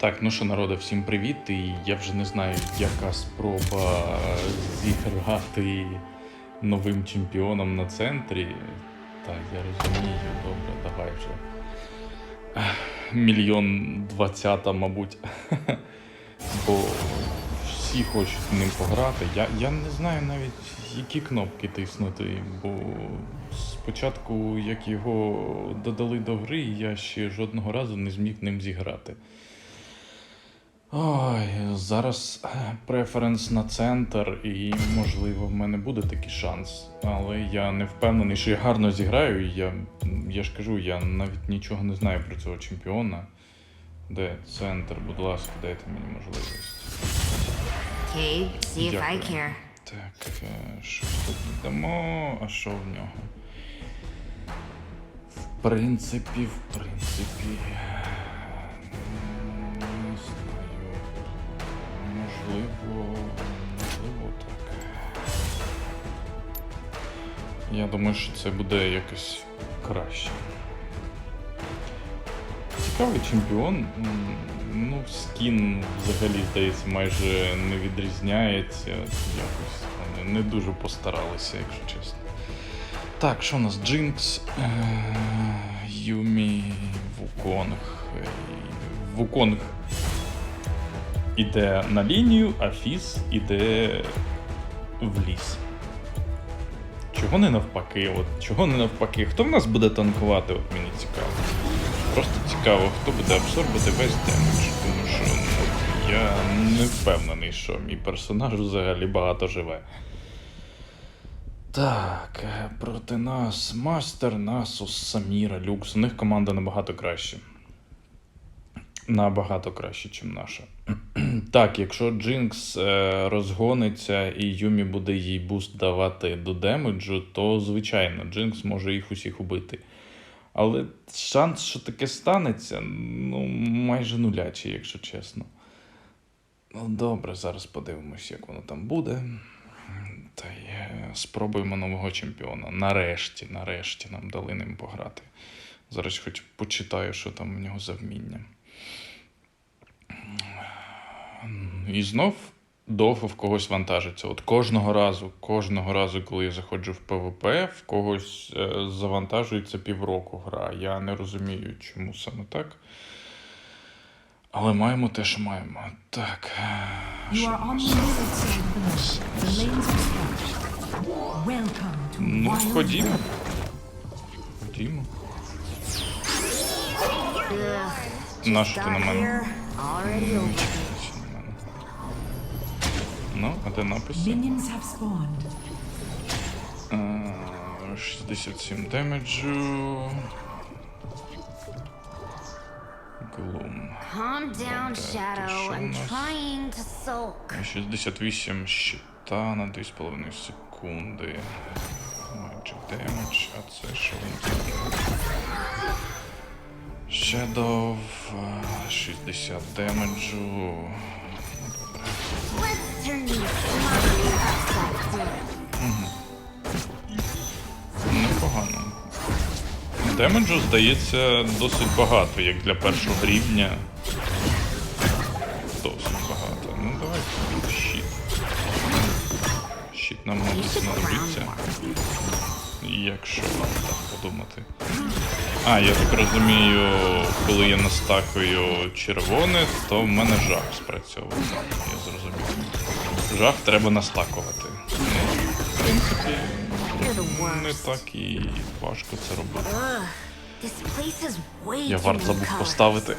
Так, ну що, народе, всім привіт. І я вже не знаю, яка спроба зіграти новим чемпіоном на центрі. Так, я розумію, добре, давай вже. Мільйон двадцята, мабуть. Бо всі хочуть ним пограти. Я, я не знаю навіть, які кнопки тиснути, бо спочатку, як його додали до гри, я ще жодного разу не зміг ним зіграти. Ой, зараз е, преференс на центр, і можливо в мене буде такий шанс. Але я не впевнений, що я гарно зіграю. і Я, я ж кажу, я навіть нічого не знаю про цього чемпіона. Де центр, будь ласка, дайте мені можливість. Okay, see if I care. Так, е, що тут дамо, а що в нього? В принципі, в принципі. Можливо. Можливо, так. Я думаю, що це буде якось краще. Цікавий чемпіон. Ну, скін взагалі, здається, майже не відрізняється. Якось вони не дуже постаралися, якщо чесно. Так, що у нас? Джинкс, е, Юмі, Вуконг. Вуконг іде на лінію, а Фіс іде в ліс. Чого не навпаки? От чого не навпаки? Хто в нас буде танкувати? От мені цікаво. Просто цікаво, хто буде абсорбити весь демедж, тому що ну, я не впевнений, що мій персонаж взагалі багато живе. Так, проти нас Мастер, Насус, Саміра, Люкс. У них команда набагато краще. Набагато краще, ніж наша. Так, якщо Джинкс е, розгониться і Юмі буде їй буст давати до демеджу, то звичайно, Джинкс може їх усіх убити. Але шанс, що таке станеться, ну, майже нулячий, якщо чесно. Ну, добре, зараз подивимось, як воно там буде. Та й спробуємо нового чемпіона. Нарешті, нарешті нам дали ним пограти. Зараз хоч почитаю, що там в нього за вміння. І знов довго в когось вантажиться. От кожного разу, кожного разу, коли я заходжу в ПВП, в когось е, завантажується півроку гра. Я не розумію, чому саме так. Але маємо те, що маємо. Так. To Ну, ходімо. Ходімо. Ugh, ти на мене? Ну, а де напис? Minions have spawned. Е, 67 демеджу. Глум. Calm down, Shadow. I'm trying to sulk. 68 щита на 2,5 секунди. Magic damage, а це що нас таке? Shadow, е, 60 демеджу. Непогано. Демеджу, здається, досить багато, як для першого рівня. Досить багато. Ну давай щит. Щит нам мабуть знадобиться, якщо так подумати. А, я так розумію, коли я настакую червоне, то в мене жах спрацьовує. Я зрозумів. Жах треба настакувати. В принципі, не так і важко це робити. Я варт забув поставити.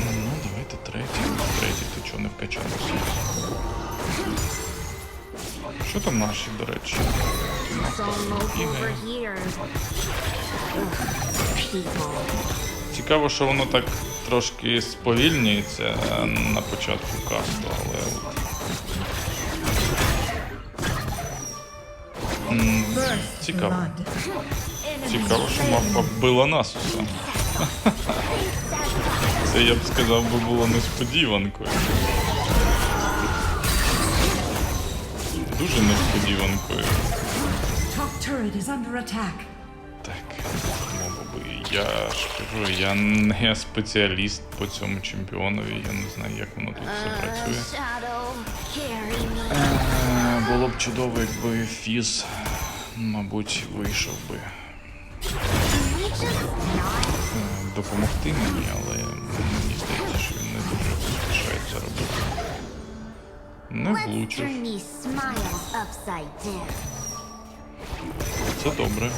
Ну, давайте третій. Третій, ти чого не вкачався? Що там наші, до речі? Цікаво, що воно так трошки сповільнюється на початку касту, але. М, Цікаво. Цікаво, що мавпа вбила Насуса. Це я б сказав би було несподіванкою. Дуже несподіванкою. Top turret is under attack. Я ж кажу, я не спеціаліст по цьому чемпіонові, я не знаю, як воно тут все працює. Е, Було б чудово, якби фіз, мабуть, вийшов би е, допомогти мені, але мені здається, що він не дуже поспішає це робити. Не влучив. Це добре.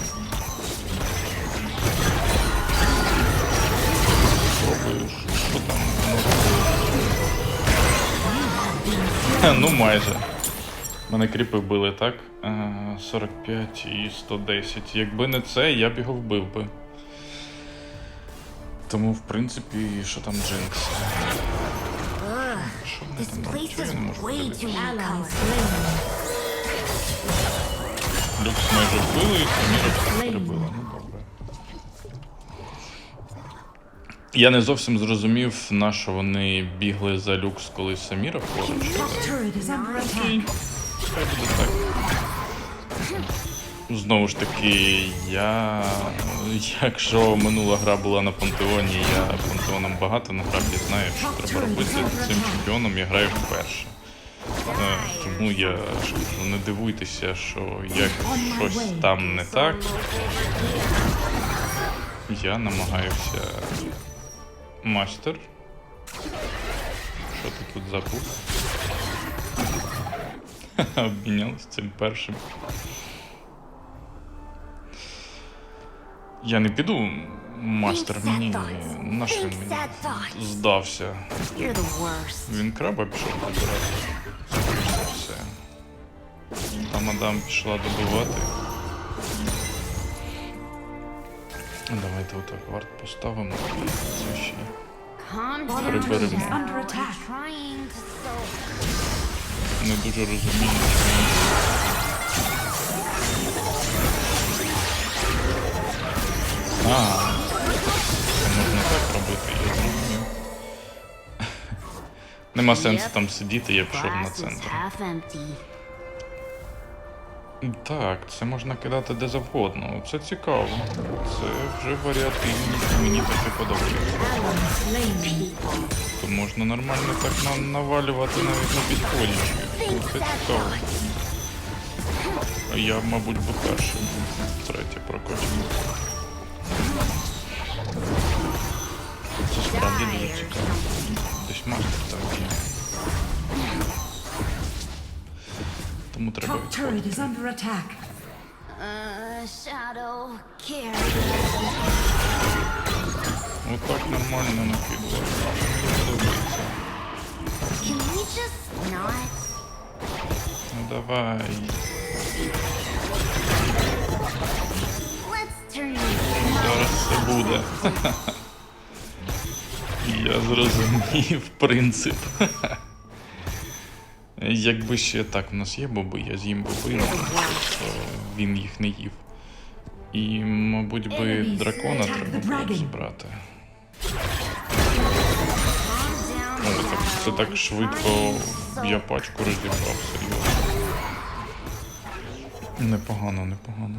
Ну майже. Мене кріпи вбили, так? Е, 45 і 110. Якби не це, я б його вбив би. Тому, в принципі, що там Джинкс? Люкс майже вбили, і Саміра перебила. Ну добре. Я не зовсім зрозумів, на що вони бігли за люкс, коли Саміра поруч. Хай буде так. Знову ж таки, я. Якщо минула гра була на пантеоні, я пантеоном багато на граблі знаю, що треба робити цим чемпіоном, я граю вперше. Е, Тому я не дивуйтеся, що як щось там не так, я намагаюся. Мастер. Що ти тут забув? Обмінялися цим першим. Я не піду, мастер, мені на що він мені здався. Він краба пішов добирати. Все. Та мадам пішла добивати. Давайте отак варт поставимо і це ще. Приберемо. Не дуже розумію. чому. А, це можна так робити, я зрозумів. Нема сенсу там сидіти, я пішов на центр. Так, це можна кидати де завгодно. Це цікаво. Це вже варіативність, мені таке подобається. Ally slain. То можна нормально так на- навалювати навіть на підходячи. Ну, Це цікаво. Я, мабуть, би перший. Третє прокачано. Це справді дуже цікаво. Десь мастер там є. Тому треба Top turret відходити. is under attack. Uh, shadow, carry. Отак нормально накидувати. Мені подобається. Can we just not? Ну давай. Let's turn these Зараз це буде. Я зрозумів принцип. Якби ще так, у нас є боби, я з'їм боби, що він їх не їв. І, мабуть, би дракона треба було забрати. О, так, це так швидко я пачку розібрав, серйозно. Непогано, непогано.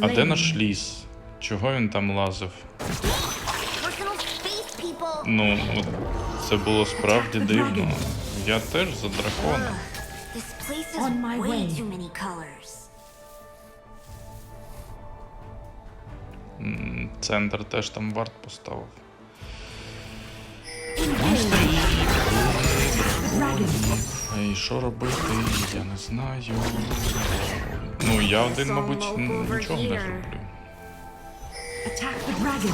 А де наш ліс? Чого він там лазив? People. Ну, це було справді дивно. Я теж за дракона. This place is On my way way. too many colors. М, Центр теж там варт поставив. І що робити, я не знаю. Ну, я один, мабуть, н- нічого не зроблю. Attack the dragon.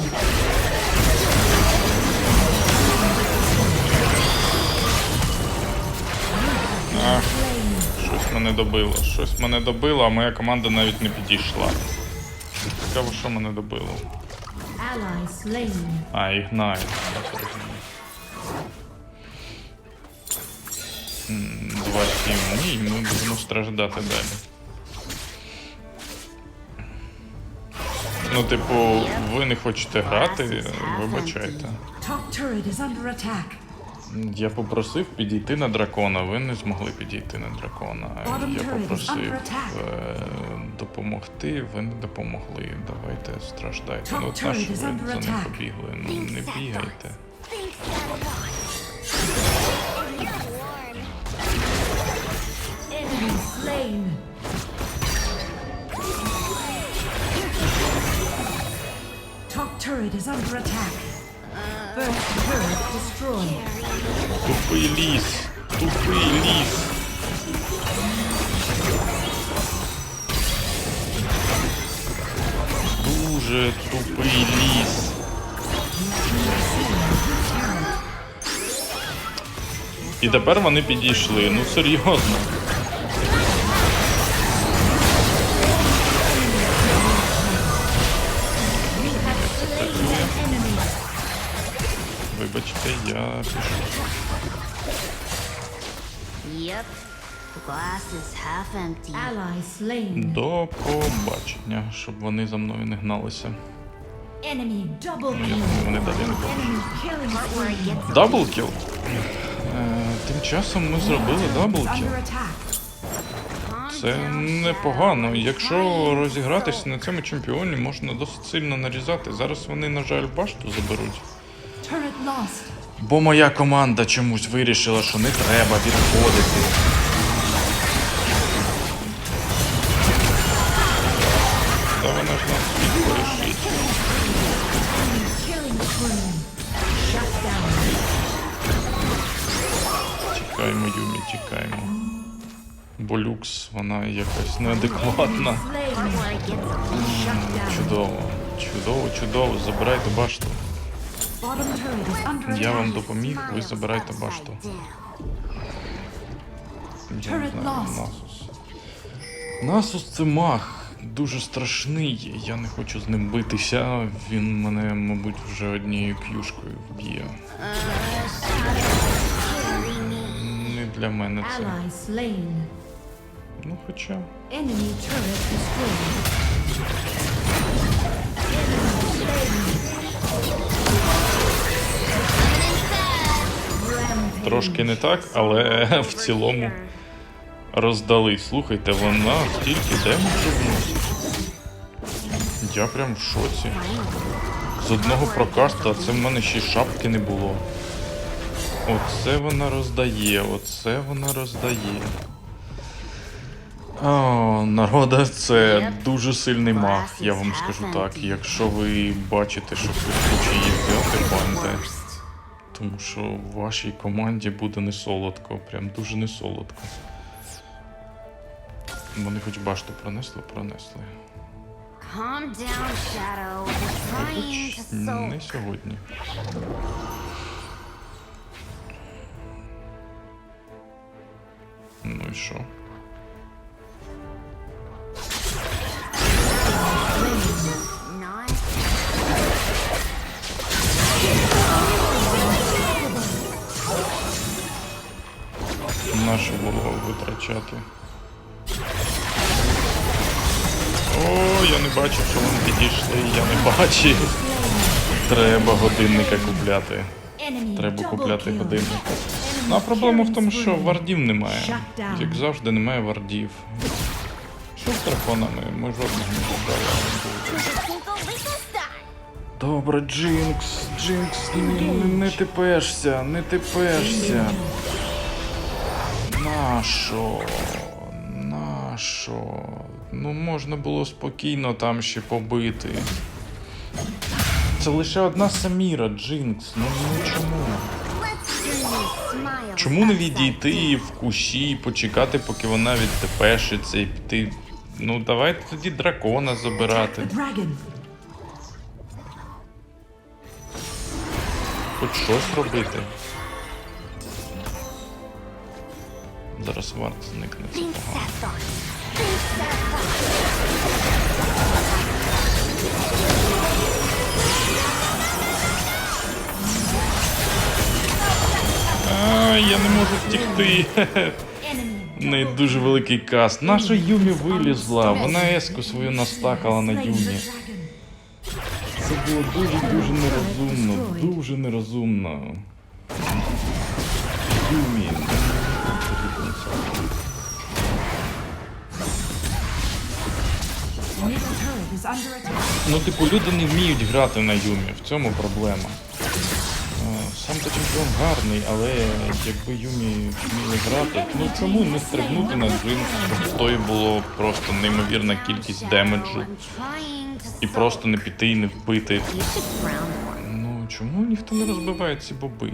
Мене добило. Щось мене добило, а моя команда навіть не підійшла. Цікаво, що мене добило. А, ігнай, я зрозумів. М, 2-7. Ні, ми будемо страждати далі. Ну, типу, ви не хочете грати, вибачайте. Я попросив підійти на дракона, ви не змогли підійти на дракона. Я попросив е, допомогти, ви не допомогли. Давайте страждайте. Ну, наш is ви за ним побігли. Ну не бігайте. Top turret is under attack. Тупий ліс! Тупий ліс! Дуже тупий ліс. І тепер вони підійшли. Ну серйозно. Вибачте, я пішов. Yep. Glass is half empty. Ally slain. До побачення, щоб вони за мною не гналися. Enemy double Ну, я kill. думаю, вони далі не будуть. Enemy killing Where it spree. gets Даблкіл. Е, Тим часом ми зробили даблкіл. Under attack. calm Це down, непогано. Якщо розігратися на цьому чемпіоні, можна досить сильно нарізати. Зараз вони, на жаль, башту заберуть. Бо моя команда чомусь вирішила, що не треба відходити. Та вона ж нас down. Тікаємо, Юмі, тікаємо. Бо люкс, вона якась неадекватна. Чудово, чудово, чудово. Забирайте башту. Bottom turret is under Я вам допоміг, ви забирайте башту. Я не знаю. Насус. Насус це маг. Дуже страшний. Я не хочу з ним битися. Він мене, мабуть, вже однією к'юшкою вб'є. Не для мене це. Ну хоча. Трошки не так, але в цілому роздали. Слухайте, вона стільки демеджу. Я прям в шоці. З одного прокаста, а це в мене ще й шапки не було. Оце вона роздає, оце вона роздає. О, народа, це дуже сильний маг, я вам скажу так. Якщо ви бачите, що хтось хоче її взяти, баньте. Тому що в вашій команді буде не солодко, прям дуже не солодко. Вони хоч башту пронесли, пронесли. Хоч не сьогодні. Ну і що? Наше було витрачати. О, я не бачив, що вони підійшли, я не бачив. Треба годинника купляти. Треба купляти годинник. Ну, а проблема в тому, що вардів немає. Як завжди, немає вардів. Що з драконами? Ми жодного не Star. Добре, Джинкс, Джинкс, не, не тепешся, не тепешся. Нащо? Нащо? Ну можна було спокійно там ще побити. Це лише одна Саміра, Джинкс. Ну, ну чому? Чому не відійти в кущі, почекати, поки вона відтепешиться і піти. Ну, давайте тоді дракона забирати. Хоч щось робити. Зараз варт зникне А, я не можу втікти. Неї дуже великий каст. Наша Юмі вилізла. Вона еску свою настакала на Юмі. Це було дуже дуже нерозумно. Дуже нерозумно. Юмі. Ну, типу, люди не вміють грати на Юмі, в цьому проблема. Е, Сам то чемпіон гарний, але якби Юмі вміли грати, ну чому не стрибнути на джинс, щоб тої було просто неймовірна кількість демеджу і просто не піти і не вбити. Ну чому ніхто не розбиває ці боби?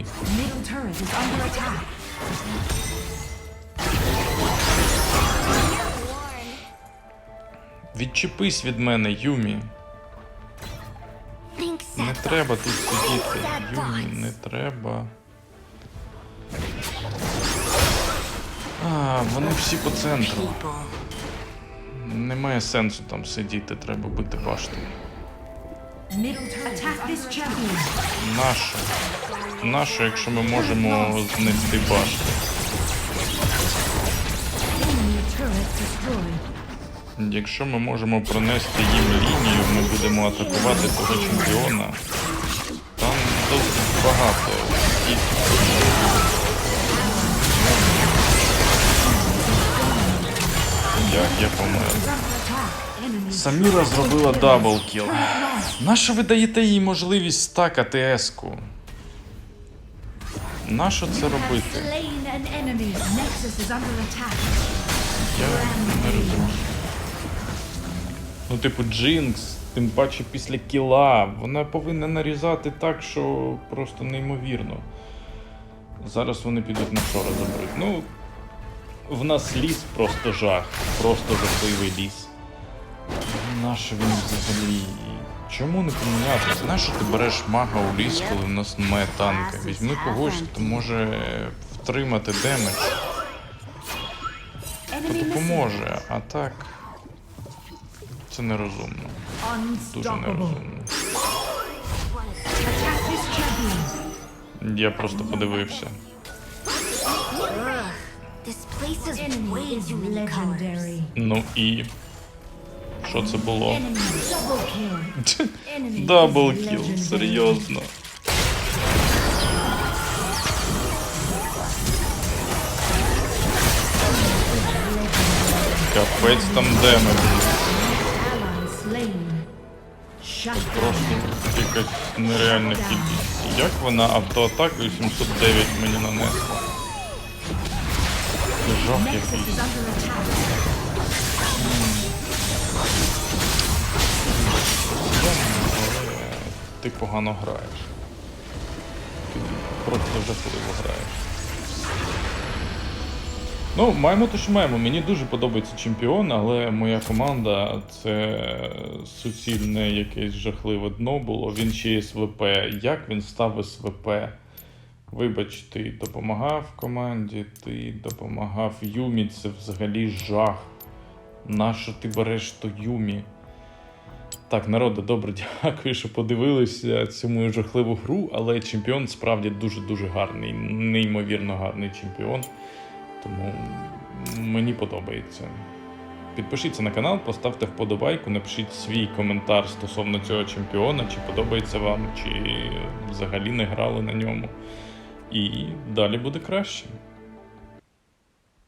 Відчепись від мене, Юмі. Не треба тут сидіти. Юмі, не треба. А, вони всі по центру. Немає сенсу там сидіти, треба бити башту. Нащо? Нащо, якщо ми можемо знести башту? Якщо ми можемо пронести їм лінію, ми будемо атакувати того чемпіона. Там досить багато. їх. Як я помер. Саміра зробила даблкіл. Нащо ви даєте їй можливість стакати еску? Нащо це робити? Я не розумію. Ну, типу, Джинкс, тим паче після кіла, вона повинна нарізати так, що просто неймовірно. Зараз вони підуть на що розобрати. Ну, в нас ліс просто жах, просто жахливий ліс. Нащо він взагалі? Чому не помінятися? Нащо ти береш мага у ліс, коли в нас немає танка? Візьми когось, хто може втримати демедж. Missing. допоможе, а так. Це нерозумно. Дуже нерозумно. Я просто подивився. Ну і. Що це було? Дабл кіл, серйозно. Капець там демедж. Просто якась нереальна кількість. Як вона автоатакою 709 мені нанесла? Жах якийсь. ти погано граєш. Ти просто жахливо граєш. Ну, маємо те, що маємо. Мені дуже подобається чемпіон, але моя команда це суцільне якесь жахливе дно було. Він ще СВП. Як він став СВП? Вибач, ти допомагав команді, ти допомагав Юмі, це взагалі жах. Нащо ти береш то Юмі? Так, народе, добре, дякую, що подивилися цю мою жахливу гру, але чемпіон справді дуже-дуже гарний, неймовірно гарний чемпіон. Тому мені подобається. Підпишіться на канал, поставте вподобайку, напишіть свій коментар стосовно цього чемпіона, чи подобається вам, чи взагалі не грали на ньому. І далі буде краще.